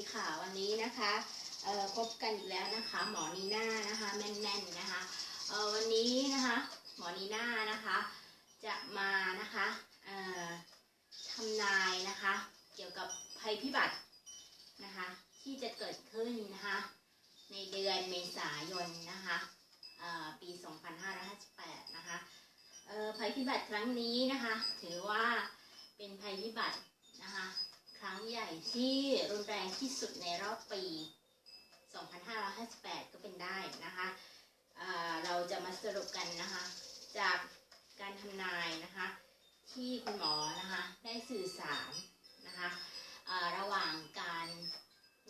ดีค่ะวันนี้นะคะพบกันอีกแล้วนะคะ หมอนีน่านะคะแม่นๆนะคะวันนี้นะคะหมอนีน่านะคะจะมานะคะทำนายนะคะเกี่ยวกับภัยพิบัตินะคะที่จะเกิดขึ้นนะคะในเดือนเมษายนนะคะเอ่อปี 2558 นะคะภัยพิบัติครั้งนี้นะคะถือว่าเป็นภัยพิบัติ ใหญ่ที่รุนแรงที่สุดในรอบปี 2558 ก็เป็นได้นะคะเเราจะมาสรุปกันนะคะ จากการทำนายนะคะ ที่คุณหมอนะคะได้สื่อสารนะคะระหว่างการ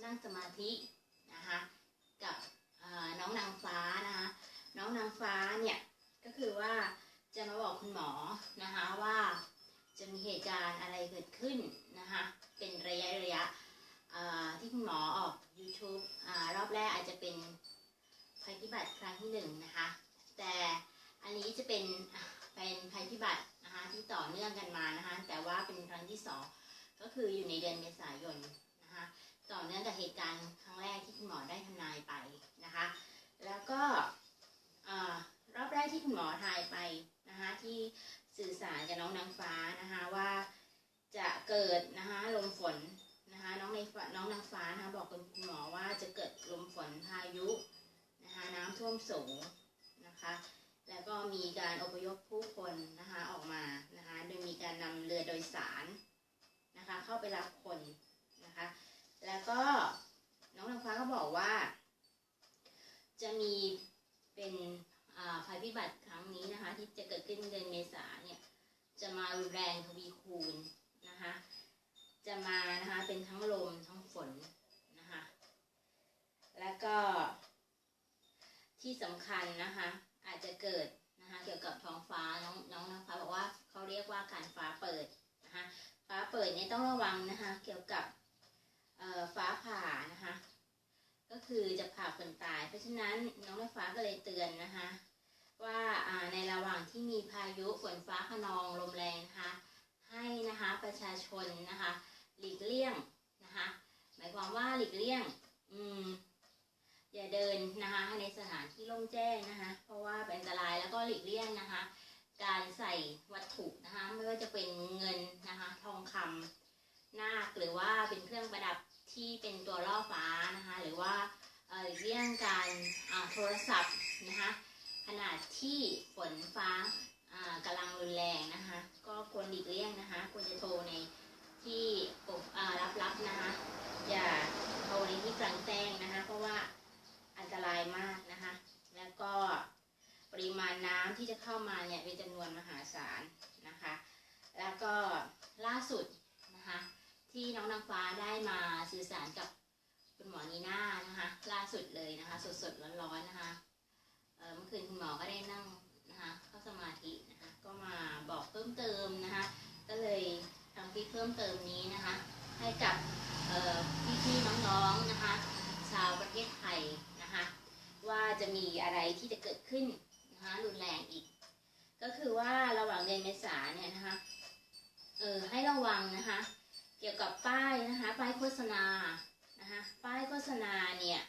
นั่งสมาธินะคะกับเอ่อน้องนางฟ้านะคะน้องนางฟ้าเนี่ยก็คือว่าจะมาบอกคุณหมอนะคะว่าจะมีเหตุการณ์อะไรเกิดขึ้นนะคะเป็นระยะระยะเอ่อที่คุณหมอออก YouTube อารอบแรกอาจจะเป็นภัยพิบัติครั้งที่หนึ่งนะคะ แต่อันนี้จะเป็นอะเป็นภัยพิบัตินะคะที่ต่อเนื่องกันมานะคะแต่ว่าเป็นครั้ง ที่สองก็คืออยู่ในเดือนเมษายนนะคะต่อเนื่องกับเหตุการณ์ครั้งแรกที่คุณหมอได้ทำนายไปนะคะ แล้วก็รอบแรกที่คุณหมอทายไปนะคะที่สื่อสารกับน้องนางฟ้านะคะว่าจะเกิดนะคะลมฝนนะคะน้องในฟ้าน้องนางฟ้านะคะบอกกับคุณหมอว่าจะเกิดลมฝนพายุนะคะน้ำท่วมสูงนะคะ แล้วก็มีการอพยพผู้คนนะคะออกมา นำเรือโดยสารนะคะ เข้าไปรับคนนะคะ แล้วก็น้องนางฟ้าก็บอกว่า จะมีเป็นภัยพิบัติครั้งนี้นะคะ ที่จะเกิดขึ้นเดือนเมษาเนี่ย จะมาแรงทวีคูณนะคะ จะมานะคะเป็นทั้งลมทั้งฝนนะคะ แล้วก็ที่สำคัญนะคะ อาจจะเกิด ว่าการฟ้าเปิดนะคะฟ้าเปิดเนี่ยต้องระวังนะคะเกี่ยวกับฟ้าผ่านะคะก็คือจะผ่าคนตาย เพราะฉะนั้นน้องไฟฟ้าก็เลยเตือนนะคะว่าในระหว่างที่มีพายุฝนฟ้าขนองลมแรงนะคะให้นะคะประชาชนนะคะหลีกเลี่ยงนะคะหมายความว่าหลีกเลี่ยงอืมอย่าเดินนะคะในสถานที่โล่งแจ้งนะคะเพราะว่าเป็นอันตรายแล้วก็หลีกเลี่ยงนะคะการใส่วัตถุ ไม่ว่าจะเป็นเงินนะคะ ทองคำนาคหรือว่าเป็นเครื่องประดับที่เป็นตัวล่อฟ้านะคะ หรือว่าเอ่อเลี่ยงการโทรศัพท์นะคะขนาดที่ฝนฟ้าอ่ากำลังรุนแรงนะคะ ก็ควรหลีกเลี่ยงนะคะ ควรจะโทรในที่ปกอ่ารับๆนะคะ อย่าโทรในที่กลางแจ้งนะคะ เพราะว่าอันตรายมากนะคะ แล้วก็ปริมาณน้ำที่จะเข้ามาเนี่ยเป็นจำนวนมหาศาลนะคะ แล้วก็ล่าสุดนะคะ ที่น้องนางฟ้าได้มาสื่อสารกับคุณหมอนีน่านะคะ ล่าสุดเลยนะคะ สดๆร้อนๆนะคะเอ่อเมื่อคืนคุณหมอก็ได้นั่งนะคะเข้าสมาธินะคะ ก็มาบอกเพิ่มเติมนะคะ ก็เลยทำคลิปเพิ่มเติมนี้นะคะ ให้กับเอ่พี่ๆน้องๆนะคะ ชาวประเทศไทยนะคะ ว่าจะมีอะไรที่จะเกิดขึ้นนะคะรุนแรงอีก ก็คือว่าระหว่างเดือนเมษาเนี่ยนะคะเออให้ระวังนะคะ เกี่ยวกับป้ายนะคะ ป้ายโฆษณานะคะป้ายโฆษณาเนี่ย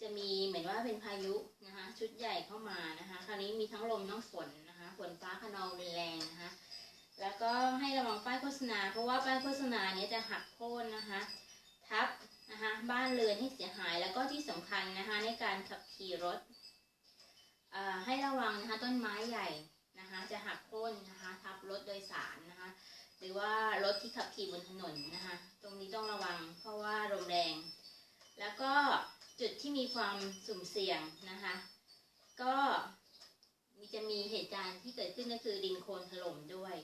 จะมีเหมือนว่าเป็นพายุนะคะ ชุดใหญ่เข้ามานะคะ คราวนี้มีทั้งลมทั้งฝนนะคะฝนฟ้าขนองรุนแรงนะคะ แล้วก็ให้ระวังป้ายโฆษณา เพราะว่าป้ายโฆษณาเนี้จะหักโค่นนะคะ ทับนะคะบ้านเรือนให้เสียหายแล้วก็ที่สำคัญนะคะในการขับขี่รถให้ระวังนะคะต้นไม้ใหญ่นะคะจะหักโค่นนะคะทับรถโดยสารนะคะหรือว่ารถที่ขับขี่บนถนนนะคะ ตรงนี้ต้องระวังเพราะว่าลมแรง แล้วก็จุดที่มีความสุ่มเสี่ยงนะคะ ก็มีจะมีเหตุการณ์ที่เกิดขึ้นก็คือดินโคลนถล่มด้วย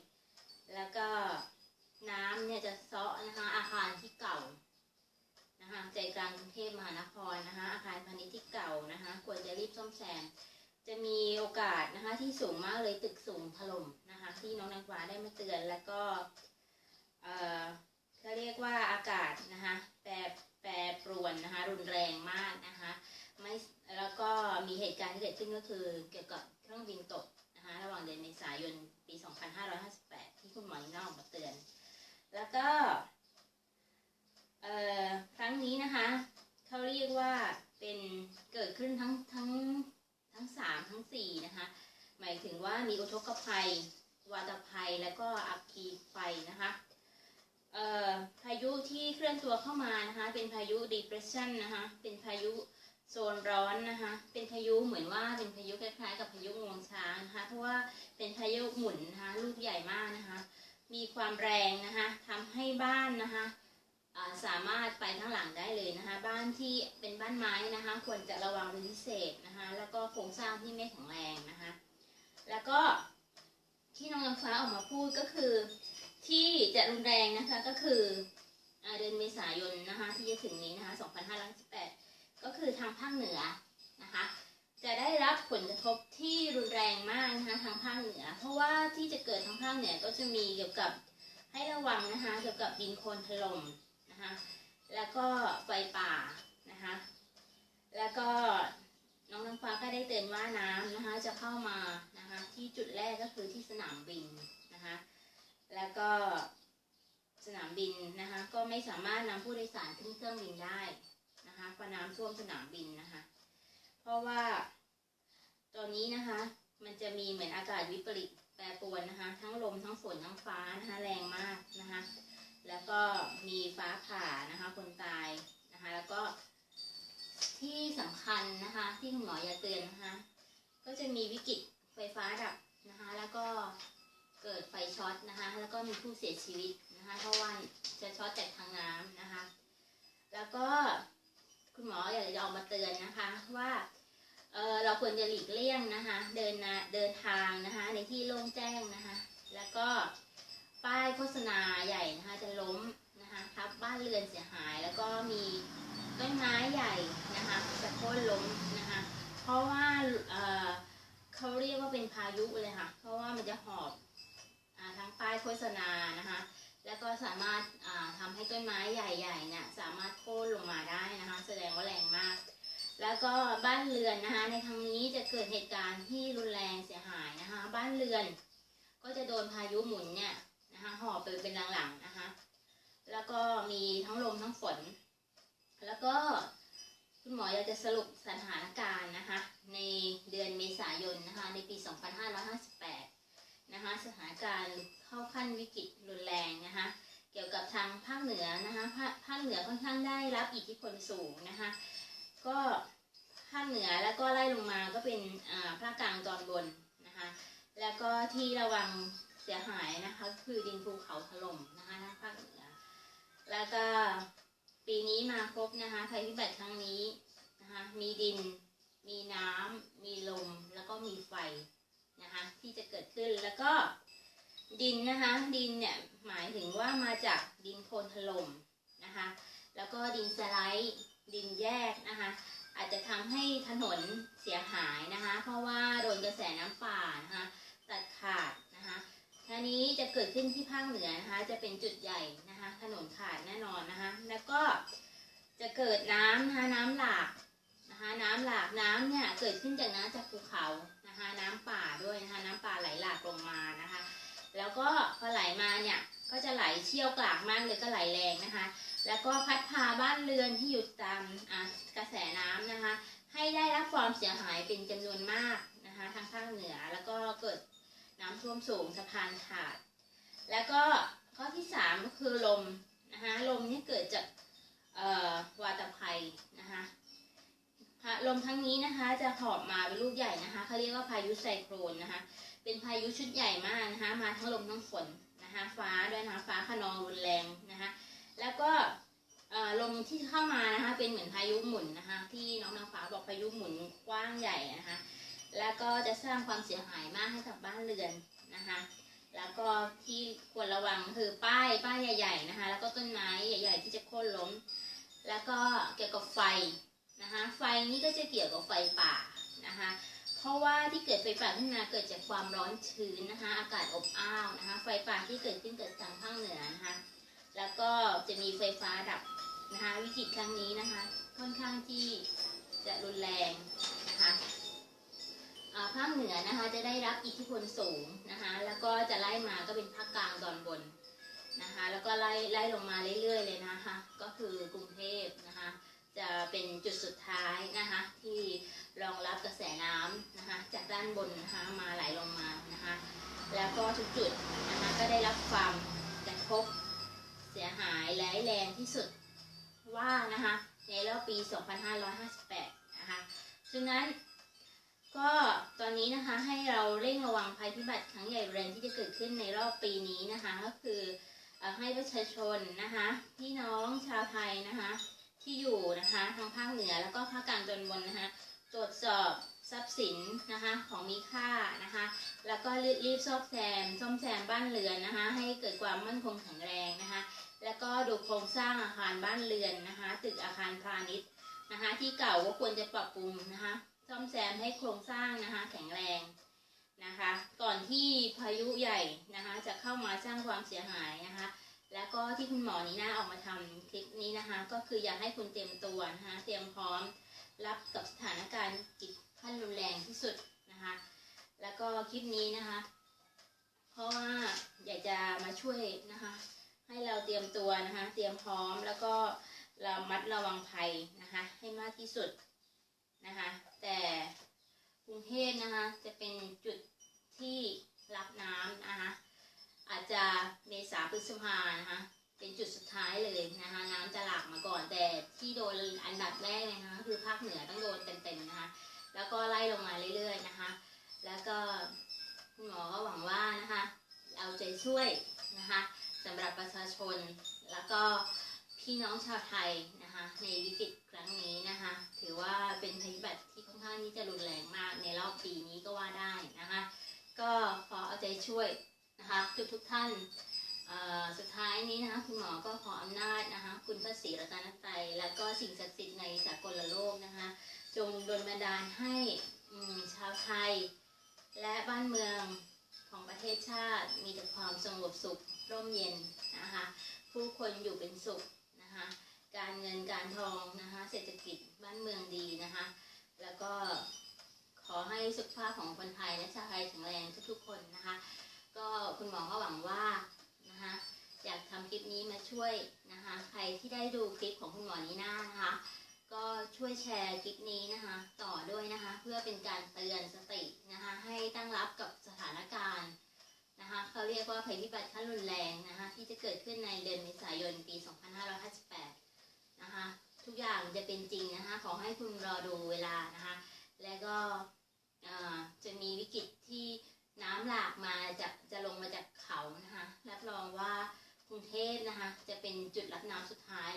แล้วก็น้ำเนี่ยจะเซาะนะคะอาคารที่เก่านะคะใจกลางกรุงเทพมหานครนะคะอาคารพาณิชย์ที่เก่านะคะควรจะรีบซ่อมแซมจะมีโอกาสนะคะที่สูงมากเลยตึกสูงถล่มนะคะที่น้องนางฟ้าได้มาเตือนแล้วก็เอ่อเขาเรียกว่าอากาศนะคะแปรแปรปรวนนะคะรุนแรงมากนะคะไม่แล้วก็มีเหตุการณ์ที่เกิดขึ้นก็คือเกี่ยวกับเครื่องบินตกนะคะระหว่างเดือนเมษายนปี 2558 คุณหมอนอกมาเตือน แล้วก็ครั้งนี้นะคะเขาเรียกว่าเป็นเกิดขึ้นทั้งทั้งทั้งสามทั้งสี่นะคะหมายถึงว่ามีอุทกภัย วาตภัยแล้วก็อัคคีไฟนะคะพายุที่เคลื่อนตัวเข้ามานะคะเป็นพายุดีเพรสชั่นนะคะเป็นพายุ โซนร้อนนะคะ เป็นพายุเหมือนว่าเป็นพายุคล้ายๆ กับพายุงวงช้างนะคะ เพราะว่าเป็นพายุหมุนนะคะลูกใหญ่มากนะคะ มีความแรงนะคะทำให้บ้านนะคะาสามารถไปข้งหลังได้เลยนะคะ บ้านที่เป็นบ้านไม้นะคะ ควรจะระวังเป็นพิเศษนะคะ แล้วก็โครงสร้างที่ไม่แข็งแรงนะคะ แล้วก็ที่น้องน้ำฟ้าออกมาพูดก็คือที่จะรุนแรงนะคะก็คือเดือนเมษายนนะคะที่จะถึงนี้นะคะ 2518 ก็คือทางภาคเหนือนะคะ จะได้รับผลกระทบที่รุนแรงมากนะคะทางภาคเหนือ เพราะว่าที่จะเกิดทางภาคเหนือก็จะมีเกี่ยวกับให้ระวังนะคะเกี่ยวกับดินโคลนถล่มนะคะแล้วก็ไฟป่านะคะแล้วก็น้องน้ำฟ้าก็ได้เตือนว่าน้ำนะคะจะเข้ามานะคะที่จุดแรกก็คือที่สนามบินนะคะแล้วก็สนามบินนะคะก็ไม่สามารถนำผู้โดยสารขึ้นเครื่องบินได้ นะคะเพราะน้ำท่วมสนามบินนะคะ เพราะว่า ตอนนี้นะคะ มันจะมีเหมือนอากาศวิปริตแปรปรวนนะคะ ทั้งลมทั้งฝนทั้งฟ้านะคะแรงมากนะคะ แล้วก็มีฟ้าผ่านะคะ คนตายนะคะ แล้วก็ที่สำคัญนะคะ ที่คุณหมออยากเตือนนะคะ ก็จะมีวิกฤตไฟฟ้าดับนะคะ แล้วก็เกิดไฟช็อตนะคะ แล้วก็มีผู้เสียชีวิตนะคะ เพราะว่าจะช็อตจากทางน้ำนะคะ แล้วก็ เตือนนะคะว่าเเราควรจะหลีกเลี่ยงนะคะ เดินนะเดินทางนะคะ ในที่โล่งแจ้งนะคะ แล้วก็ป้ายโฆษณาใหญ่นะคะจะล้มนะคะทับบ้านเรือนเสียหาย แล้วก็มีต้นไม้ใหญ่นะคะจะโค่นล้มนะคะ เพราะว่าเเขาเรียกว่าเป็นพายุเลยค่ะ เพราะว่ามันจะหอบอทั้งป้ายโฆษณานะคะแล้วก็สามารถอ่าทำให้ต้นไม้ใหญ่ๆเนี่ยสามารถโค่นลงมาได้นะคะ แสดงว่าแรงมาก แล้วก็บ้านเรือนนะคะ ในครั้งนี้จะเกิดเหตุการณ์ที่รุนแรงเสียหายนะคะ บ้านเรือน ก็จะโดนพายุหมุนเนี่ยนะคะหอบไปเป็นหลังๆนะคะ แล้วก็มีทั้งลมทั้งฝน แล้วก็คุณหมออยากจะสรุปสถานการณ์นะคะ ในเดือนเมษายนนะคะ ในปี 2558 นะคะ สถานการณ์เข้าขั้นวิกฤตรุนแรงนะคะเกี่ยวกับทางภาคเหนือนะคะภาคภาคเหนือค่อนข้างได้รับอิทธิพลสูงนะคะ ก็ภาคเหนือแล้วก็ไล่ลงมาก็เป็นภาคกลางตอนบนนะคะ แล้วก็ที่ระวังเสียหายนะคะคือดินภูเขาถล่มนะคะทาภาคเหนือ แล้วก็ปีนี้มาครบนะคะภัยพิบัติครั้งนี้นะคะมีดิน มีน้ำมีลมแล้วก็มีไฟนะคะที่จะเกิดขึ้นแล้วก็ดินนะคะดินเนี่ยหมายถึงว่ามาจากดินโคลนถล่มนะคะแล้วก็ดินสไลด์ ดินแยกนะคะ อาจจะทำให้ถนนเสียหายนะคะ เพราะว่าโดนกระแสน้ำป่านะคะตัดขาดนะคะทีนี้จะเกิดขึ้นที่ภาคเหนือนะคะจะเป็นจุดใหญ่นะคะถนนขาดแน่นอนนะคะ แล้วก็จะเกิดน้ำนะคะน้ำหลากนะคะน้ำหลากน้ำเนี่ยเกิดขึ้นจากน้ำจากภูเขานะคะน้ำป่าด้วยนะคะน้ำป่าไหลหลากลงมานะคะ แล้วก็พอไหลมาเนี่ยก็จะไหลเชี่ยวกรากมากเลยก็ไหลแรงนะคะ แล้วก็พัดพาบ้านเรือนที่อยู่ตามกระแสน้ำนะคะ ให้ได้รับความเสียหายเป็นจำนวนมากนะคะทางภาคเหนือแล้วก็เกิดน้ำท่วมสูงสะพานขาด แล้วก็ข้อที่สามก็คือลมนะคะลมนี่เกิดจากวาตภัยนะคะลมทั้งนี้นะคะจะหอบมาเป็นลูกใหญ่นะคะเขาเรียกว่าพายุไซโครนนะคะ เป็นพายุชุดใหญ่มากนะคะ มาทั้งลมทั้งฝนนะคะ ฟ้าด้วยนะคะฟ้าขนองรุนแรงนะคะ แล้วก็ลมที่เข้ามานะคะ เป็นเหมือนพายุหมุนนะคะ ที่น้องนางฟ้าบอกพายุหมุนกว้างใหญ่นะคะ แล้วก็จะสร้างความเสียหายมากให้กับบ้านเรือนนะคะ แล้วก็ที่ควรระวังคือป้ายป้ายใหญ่ ๆนะคะ แล้วก็ต้นไม้ใหญ่ ๆ ที่จะโค่นล้ม แล้วก็เกี่ยวกับไฟนะคะ ไฟนี้ก็จะเกี่ยวกับไฟป่านะคะ เพราะว่าที่เกิดไฟป่าขึ้นมาเกิดจากความร้อนชื้นนะคะ อากาศอบอ้าวนะคะ ไฟป่าที่เกิดขึ้นเกิดทางภาคเหนือนะคะ แล้วก็จะมีไฟฟ้าดับนะคะวิกฤตครั้งนี้นะคะ ค่อนข้างที่จะรุนแรงนะคะอ่าภาคเหนือนะคะจะได้รับอิทธิพลสูงนะคะแล้วก็จะไล่มาก็เป็นภาคกลางตอนบนนะคะแล้วก็ไล่ไล่ลงมาเรื่อยๆเลยนะคะก็คือกรุงเทพนะคะจะเป็นจุดสุดท้ายนะคะที่รองรับกระแสน้ำนะคะจากด้านบนนะคะมาไหลลงมานะคะแล้วก็ทุกจุดนะคะก็ได้รับความกระทบ เสียหายร้ายแรงที่สุดว่านะคะในรอบปี 2558 นะคะฉะนั้นก็ตอนนี้นะคะให้เราเร่งระวังภัยพิบัติครั้งใหญ่แรงที่จะเกิดขึ้นในรอบปีนี้นะคะ ก็คือเอ่อให้ประชาชนนะคะพี่น้องชาวไทยนะคะที่อยู่นะคะทางภาคเหนือแล้วก็ภาคกลางตอนบนนะคะตรวจสอบ ทรัพย์สินนะคะของมีค่านะคะแล้วก็รีบซ่อมแซมซ่อมแซมบ้านเรือนนะคะให้เกิดความมั่นคงแข็งแรงนะคะแล้วก็ดูโครงสร้างอาคารบ้านเรือนนะคะตึกอาคารพาณิชย์นะคะที่เก่าก็ควรจะปรับปรุงนะคะซ่อมแซมให้โครงสร้างนะคะแข็งแรงนะคะก่อนที่พายุใหญ่นะคะจะเข้ามาสร้างความเสียหายนะคะแล้วก็ที่คุณหมอนีน่าออกมาทำคลิปนี้นะคะ ก็คืออยากให้คุณเตรียมตัวนะคะเตรียมพร้อมรับกับสถานการณ์จิตขั้นรุนแรงที่สุดนะคะ แคลิปนี้นะคะ เพราะว่าอยากจะมาช่วยนะคะ ให้เราเตรียมตัวนะคะ เตรียมพร้อมแล้วก็เรามัดระวังภัยนะคะ ให้มากที่สุดนะคะ แต่กรุงเทพนะคะ จะเป็นจุดที่รับน้ำนะคะ อาจจะเมษาพฤษภานะคะ เป็นจุดสุดท้ายเลยนะคะ น้ำจะหลากมาก่อนแต่ที่โดนอันดับแรกเลยนะคะคือภาคเหนือต้องโดนเต็มๆนะคะ แล้วก็ไล่ลงมาเรื่อยๆนะคะ แล้วก็ คุณหมอก็หวังว่านะคะเอาใจช่วยนะคะสำหรับประชาชนแล้วก็พี่น้องชาวไทยนะคะในวิกฤตครั้งนี้นะคะถือว่าเป็นภัยพิบัติที่ค่อนข้างที่จะรุนแรงมากในรอบปีนี้ก็ว่าได้นะคะก็ขอเอาใจช่วยนะคะทุกทุกท่านสุดท้ายนี้นะคะคุณหมอก็ขออำนาจนะคะคุณพระศรีรัตนตรัยแล้วก็สิ่งศักดิ์สิทธิ์ในสากลโลกนะคะจงดลบันดาลให้ชาวไทย และบ้านเมืองของประเทศชาติมีแต่ความสงบสุขร่มเย็นนะคะผู้คนอยู่เป็นสุขนะคะการเงินการทองนะคะเศรษฐกิจบ้านเมืองดีนะคะแล้วก็ขอให้สุขภาพของคนไทยและชาวไทยแข็งแรงทุกๆคนนะคะก็คุณหมอก็หวังว่านะคะอยากทำคลิปนี้มาช่วยนะคะใครที่ได้ดูคลิปของคุณหมอนีน่านะคะ ก็ช่วยแชร์คลิปนี้นะคะ ต่อด้วยนะคะ เพื่อเป็นการเตือนสตินะคะ ให้ตั้งรับกับสถานการณ์นะคะเขาเรียกว่าภัยพิบัติขั้นรุนแรงนะคะ ที่จะเกิดขึ้นในเดือนเมษายนปี 2558 นะคะ ทุกอย่างจะเป็นจริงนะคะ ขอให้คุณรอดูเวลานะคะ และก็จะมีวิกฤตที่น้ำหลากมาจากจะลงมาจากเขานะคะรับรองว่ากรุงเทพนะคะ จะเป็นจุดรับน้ำสุดท้าย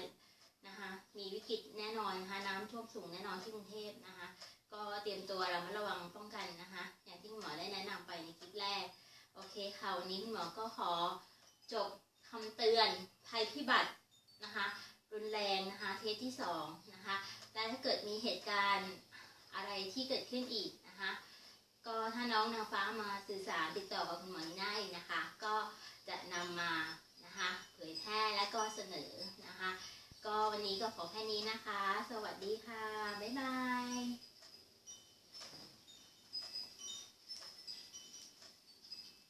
นะคะมีวิกฤตแน่นอนนะคะน้ำท่วมสูงแน่นอนที่กรุงเทพนะคะ ก็เตรียมตัวเรามาระวังป้องกันนะคะ อย่างที่คุณหมอได้แนะนำไปในคลิปแรก โอเคค่ะวันนี้คุณหมอก็ขอจบคำเตือนภัยพิบัตินะคะ รุนแรงนะคะเทสที่สองนะคะและถ้าเกิดมีเหตุการณ์อะไรที่เกิดขึ้นอีกนะคะก็ถ้าน้องนางฟ้ามาสื่อสารติดต่อกับคุณหมอนี่ได้นะคะ ก็จะนำมานะคะเผยแพร่และก็เสนอนะคะ ก็วันนี้ก็ขอแค่นี้นะคะ สวัสดีค่ะ บ๊ายบาย